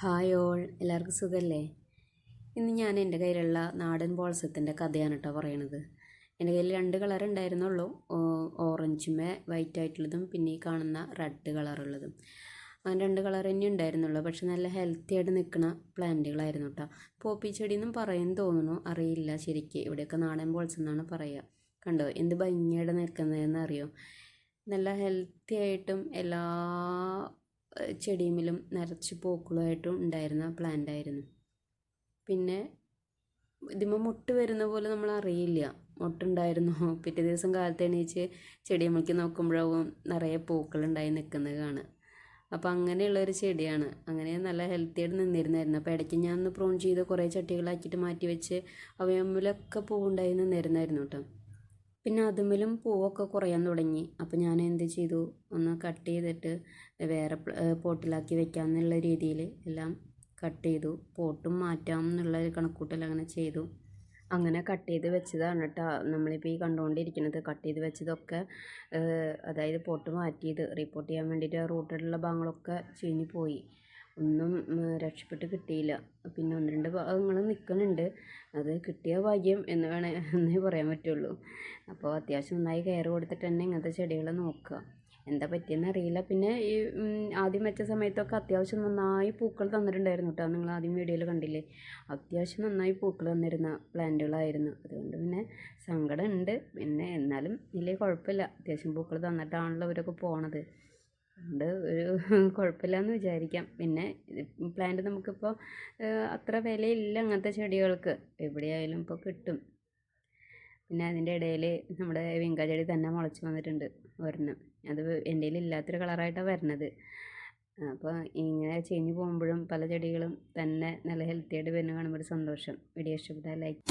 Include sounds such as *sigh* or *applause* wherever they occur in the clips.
Hi all. എല്ലാവർക്കും സുഖമല്ലേ ഇന്ന് ഞാൻ എന്റെ കയ്യിലുള്ള നാടൻ ബോൾസത്തിന്റെ കഥയാണ് കേട്ടോ പറയണത്. എന്റെ കയ്യിൽ രണ്ട് കളർ ഉണ്ടായിരുന്നുള്ളൂ. ഓറഞ്ചുമേ വൈറ്റ് ആയിട്ടുള്ളതും പിന്നെ ഈ കാണുന്ന റെഡ് കളറുള്ളതും അങ്ങനെ രണ്ട് കളർ തന്നെ ഉണ്ടായിരുന്നുള്ളൂ. പക്ഷെ നല്ല ഹെൽത്തി ആയിട്ട് നിൽക്കുന്ന പ്ലാന്റുകളായിരുന്നു കേട്ടോ പോപ്പി ചെടിയെന്നും പറയും തോന്നുന്നു. അറിയില്ല ശരിക്കും. ഇവിടെയൊക്കെ നാടൻ ബോൾസ് എന്നാണ് പറയുക. കണ്ടോ? എന്ത് ഭംഗിയായിട്ട് നിൽക്കുന്നതെന്ന് അറിയോ? നല്ല ഹെൽത്തി ആയിട്ടും എല്ലാ ചെടിയിലും നിറച്ച് പൂക്കളുമായിട്ടും ഉണ്ടായിരുന്ന പ്ലാന്റ് ആയിരുന്നു. പിന്നെ ഇതിമ്മ മുട്ട് വരുന്ന പോലെ നമ്മൾ അറിയില്ല. മുട്ടുണ്ടായിരുന്നു. *laughs* പിറ്റേ ദിവസം കാലത്ത് എണീച്ച് ചെടിയമ്മയ്ക്ക് നോക്കുമ്പോഴാവും നിറയെ പൂക്കളുണ്ടായി നിൽക്കുന്നത് കാണുക. അപ്പോൾ അങ്ങനെയുള്ളൊരു ചെടിയാണ്. അങ്ങനെ നല്ല ഹെൽത്തി ആയിട്ട് നിന്നിരുന്നായിരുന്നു. അപ്പോൾ ഇടയ്ക്ക് ഞാൻ ഒന്ന് പ്രോൺ ചെയ്ത് കുറേ ചട്ടികളാക്കിയിട്ട് മാറ്റി വെച്ച് അവയമ്മിലൊക്കെ പൂവുണ്ടായി നിന്നിരുന്നായിരുന്നു കേട്ടോ. പിന്നെ അതുമ്മലും പൂവൊക്കെ കുറയാൻ തുടങ്ങി. അപ്പോൾ ഞാൻ എന്ത് ചെയ്തു? ഒന്ന് കട്ട് ചെയ്തിട്ട് വേറെ പോട്ടിലാക്കി വെക്കാമെന്നുള്ള രീതിയിൽ എല്ലാം കട്ട് ചെയ്തു. പോട്ടും മാറ്റാം എന്നുള്ള ഒരു കണക്കൂട്ടൽ അങ്ങനെ ചെയ്തു. അങ്ങനെ കട്ട് ചെയ്ത് വെച്ചതാണ് കേട്ടോ നമ്മളിപ്പോൾ ഈ കണ്ടുകൊണ്ടിരിക്കുന്നത് കട്ട് ചെയ്ത് വെച്ചതൊക്കെ അതായത് പോട്ട് മാറ്റിയത് റിപ്പോർട്ട് ചെയ്യാൻ വേണ്ടിയിട്ട് റൂട്ടിലുള്ള ഭാഗങ്ങളൊക്കെ ചീഞ്ഞു പോയി. ഒന്നും രക്ഷപ്പെട്ട് കിട്ടിയില്ല. പിന്നെ ഒന്ന് രണ്ട് ഭാഗങ്ങൾ നിൽക്കുന്നുണ്ട് അത് കിട്ടിയ ഭാഗ്യം എന്ന് വേണേ എന്നേ പറയാൻ പറ്റുള്ളൂ. അപ്പോൾ അത്യാവശ്യം നന്നായി കെയർ കൊടുത്തിട്ട് തന്നെ ഇങ്ങനത്തെ ചെടികൾ നോക്കുക. എന്താ പറ്റിയെന്ന് അറിയില്ല. പിന്നെ ഈ ആദ്യം വെച്ച സമയത്തൊക്കെ അത്യാവശ്യം നന്നായി പൂക്കൾ തന്നിട്ടുണ്ടായിരുന്നു കേട്ടോ. നിങ്ങൾ ആദ്യം വീഡിയോയിൽ കണ്ടില്ലേ? അത്യാവശ്യം നന്നായി പൂക്കൾ തന്നിരുന്ന പ്ലാന്റുകളായിരുന്നു. അതുകൊണ്ട് പിന്നെ സങ്കടമുണ്ട്. പിന്നെ എന്നാലും വലിയ കുഴപ്പമില്ല. അത്യാവശ്യം പൂക്കൾ തന്നിട്ടാണല്ലോ ഇവരൊക്കെ പോണത്. അതുകൊണ്ട് ഒരു *laughs* കുഴപ്പമില്ലാന്ന് വിചാരിക്കാം. പിന്നെ പ്ലാന്റ് നമുക്കിപ്പോൾ അത്ര വിലയില്ല അങ്ങനത്തെ ചെടികൾക്ക്. എവിടെയായാലും ഇപ്പോൾ കിട്ടും. പിന്നെ അതിന്റെ ഇടയിൽ നമ്മുടെ വിങ്ക ചെടി തന്നെ മുളച്ച് വന്നിട്ടുണ്ട് ഒരെണ്ണം. അത് എന്റെ ഇല്ലാത്തൊരു കളറായിട്ടാണ് വരുന്നത് അപ്പോൾ ഇങ്ങനെ ചീഞ്ഞ് പോകുമ്പോഴും പല ചെടികളും തന്നെ നല്ല ഹെൽത്തി ആയിട്ട് വരുന്ന കാണുമ്പോൾ ഒരു സന്തോഷം. വീഡിയോ ഇഷ്ടപ്പെട്ടാൽ ലൈക്ക്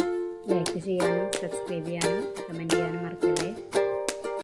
ലൈക്ക് ചെയ്യാനും സബ്സ്ക്രൈബ് ചെയ്യാനും കമന്റ് ചെയ്യാനും മറക്കും